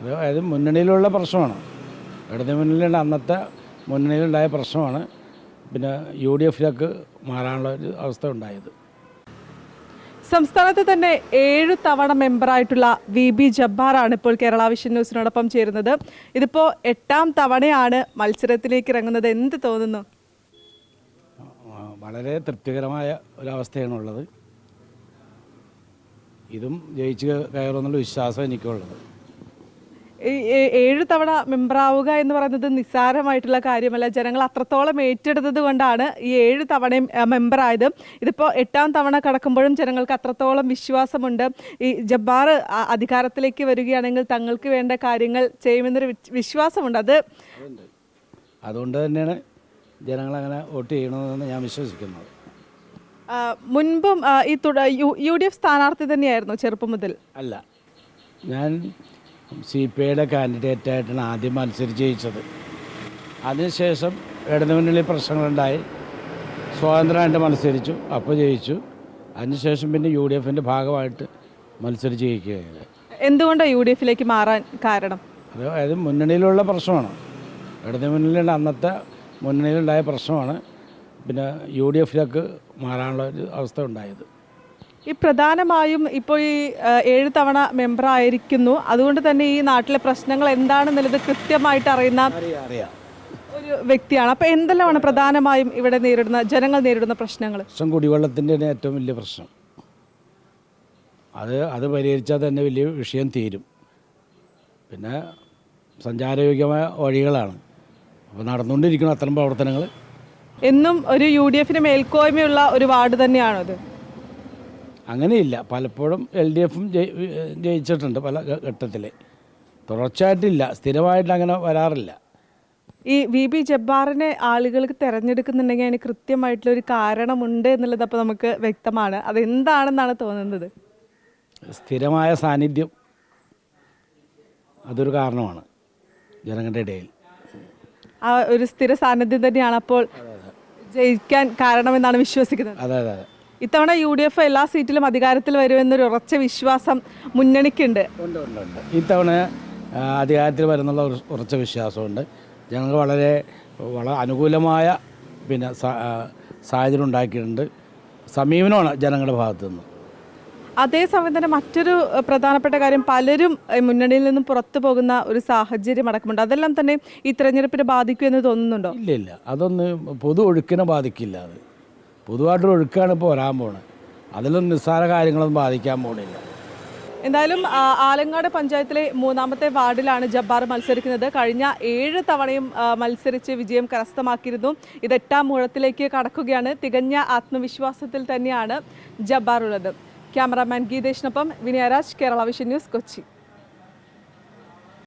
അത് അതായത് മുന്നണിയിലുള്ള പ്രശ്നമാണ്. ഇടത് മുന്നണിയിലുള്ള അന്നത്തെ മുന്നണിയിലുണ്ടായ പ്രശ്നമാണ്. പിന്നെ യു ഡി എഫിലേക്ക് മാറാനുള്ള ഒരു അവസ്ഥ ഉണ്ടായത് സംസ്ഥാനത്ത് തന്നെ ഏഴു തവണ മെമ്പറായിട്ടുള്ള വി ബി ജബ്ബാറാണ് ഇപ്പോൾ കേരള വിഷൻ ന്യൂസിനോടൊപ്പം ചേരുന്നത്. ഇതിപ്പോൾ എട്ടാം തവണയാണ് മത്സരത്തിലേക്ക് ഇറങ്ങുന്നത്. എന്ത് തോന്നുന്നു? വളരെ തൃപ്തികരമായ ഒരവസ്ഥയാണുള്ളത്. ഇതും ജയിച്ച് കയറുമെന്നുള്ള വിശ്വാസം എനിക്കുള്ളത്. ഏഴു തവണ മെമ്പറാവുക എന്ന് പറയുന്നത് നിസ്സാരമായിട്ടുള്ള കാര്യമല്ല. ജനങ്ങൾ അത്രത്തോളം ഏറ്റെടുത്തത് കൊണ്ടാണ് ഈ ഏഴ് തവണയും മെമ്പർ മെമ്പറായത് ഇതിപ്പോൾ എട്ടാം തവണ കടക്കുമ്പോഴും ജനങ്ങൾക്ക് അത്രത്തോളം വിശ്വാസമുണ്ട്. ഈ ജബ്ബാർ അധികാരത്തിലേക്ക് വരികയാണെങ്കിൽ തങ്ങൾക്ക് വേണ്ട കാര്യങ്ങൾ ചെയ്യുമെന്നൊരു വിശ്വാസമുണ്ട്. അത് അതുകൊണ്ട് തന്നെയാണ് ജനങ്ങളങ്ങനെ വോട്ട് ചെയ്യണമെന്ന് ഞാൻ വിശ്വസിക്കുന്നത്. മുൻപും ഈ യു ഡി എഫ് സ്ഥാനാർത്ഥി തന്നെയായിരുന്നു ചെറുപ്പം മുതൽ. അല്ല. ഞാൻ സി പി ഐയുടെ കാൻഡിഡേറ്റായിട്ടാണ് ആദ്യം മത്സരിച്ച് ജയിച്ചത്. അതിനുശേഷം ഇടതുമുന്നണി പ്രശ്നങ്ങളുണ്ടായി. സ്വതന്ത്രമായിട്ട് മത്സരിച്ചു അപ്പോൾ ജയിച്ചു. അതിനുശേഷം പിന്നെ യു ഡി എഫിന്റെ ഭാഗമായിട്ട് മത്സരിച്ച് ജയിക്കുകയാണ് എന്തുകൊണ്ടാണ് യു ഡി എഫിലേക്ക് മാറാൻ കാരണം? അത് അതായത് മുന്നണിയിലുള്ള പ്രശ്നമാണ്. ഇടതുമുന്നണിയിലുള്ള അന്നത്തെ മുന്നണിയിലുണ്ടായ പ്രശ്നമാണ്. പിന്നെ യു ഡി എഫിലേക്ക് മാറാനുള്ള ഒരു അവസ്ഥ ഉണ്ടായത്. ഈ പ്രധാനമായും ഇപ്പോൾ ഈ ഏഴ് തവണ മെമ്പർ ആയിരിക്കുന്നു. അതുകൊണ്ട് തന്നെ ഈ നാട്ടിലെ പ്രശ്നങ്ങൾ എന്താണെന്നുള്ളത് കൃത്യമായിട്ട് അറിയുന്ന അറിയാം അറിയാം. ഒരു വ്യക്തിയാണ്. അപ്പോൾ എന്തെല്ലാമാണ് പ്രധാനമായും ഇവിടെ നേരിടുന്ന ജനങ്ങൾ നേരിടുന്ന പ്രശ്നങ്ങൾ? പ്രശ്നം കുടിവെള്ളത്തിന്റെ ഏറ്റവും വലിയ പ്രശ്നം. അത് അത് പരിഹരിച്ചാൽ തന്നെ വലിയ വിഷയം തീരും. പിന്നെ സഞ്ചാരയോഗ്യമായ വഴികളാണ്. അപ്പോൾ നടന്നുകൊണ്ടിരിക്കണം അത്തരം പ്രവർത്തനങ്ങൾ. എന്നും ഒരു യു ഡി എഫിന് മേൽക്കോയ്മയുള്ള ഒരു വാർഡ് തന്നെയാണോ ഇത്? അങ്ങനെയില്ല. പലപ്പോഴും എൽ ഡി എഫും ജയിച്ചിട്ടുണ്ട് പല ഘട്ടത്തിൽ തുടർച്ചയായിട്ടില്ല. സ്ഥിരമായിട്ട് അങ്ങനെ വരാറില്ല. ഈ വി ബി ജബ്ബാറിനെ ആളുകൾക്ക് തിരഞ്ഞെടുക്കുന്നുണ്ടെങ്കിൽ അതിന് കൃത്യമായിട്ടുള്ള ഒരു കാരണമുണ്ട് എന്നുള്ളത് അപ്പോൾ നമുക്ക് വ്യക്തമാണ്. അതെന്താണെന്നാണ് തോന്നുന്നത്? സ്ഥിരമായ സാന്നിധ്യം അതൊരു കാരണമാണ് ജനങ്ങളുടെ ഇടയിൽ. ആ ഒരു സ്ഥിര സാന്നിധ്യം തന്നെയാണ് അപ്പോൾ ജയിക്കാൻ കാരണമെന്നാണ് വിശ്വസിക്കുന്നത്. അതെ അതെ അതെ. ഇത്തവണ യു ഡി എഫ് എല്ലാ സീറ്റിലും അധികാരത്തിൽ വരുമെന്നൊരു ഉറച്ച വിശ്വാസം മുന്നണിക്കുണ്ട്. ഇത്തവണ അധികാരത്തിൽ വരുന്നുള്ള ഉറച്ച വിശ്വാസമുണ്ട്. ഞങ്ങൾക്ക് വളരെ വളരെ അനുകൂലമായ പിന്നെ സാഹചര്യം ഉണ്ടാക്കിയിട്ടുണ്ട്. സമീപനമാണ് ജനങ്ങളുടെ ഭാഗത്തു നിന്ന് അതേസമയം തന്നെ മറ്റൊരു പ്രധാനപ്പെട്ട കാര്യം പലരും മുന്നണിയിൽ നിന്നും പുറത്തു പോകുന്ന ഒരു സാഹചര്യം അടക്കമുണ്ട്. അതെല്ലാം തന്നെ ഈ തെരഞ്ഞെടുപ്പിനെ ബാധിക്കുമെന്ന് തോന്നുന്നുണ്ടോ? ഇല്ല ഇല്ല അതൊന്ന് പൊതു ഒഴുക്കിനെ ബാധിക്കില്ല അത്. പൊതുവായിട്ടൊരു ഒഴുക്കാണ് ഇപ്പോൾ വരാൻ പോണത്. അതിലൊന്നും നിസ്സാര കാര്യങ്ങളൊന്നും ബാധിക്കാൻ പോണില്ല. എന്തായാലും ആലങ്ങാട് പഞ്ചായത്തിലെ മൂന്നാമത്തെ വാർഡിലാണ് ജബ്ബാർ മത്സരിക്കുന്നത്. കഴിഞ്ഞ ഏഴ് തവണയും മത്സരിച്ച് വിജയം കരസ്ഥമാക്കിയിരുന്നു. ഇത് എട്ടാം മൂഴത്തിലേക്ക് കടക്കുകയാണ്. തികഞ്ഞ ആത്മവിശ്വാസത്തിൽ തന്നെയാണ് ജബ്ബാർ ഉള്ളത്. ക്യാമറാമാൻ ഗീതേഷിനൊപ്പം വിനയരാജ് കേരള വിഷൻ ന്യൂസ് കൊച്ചി.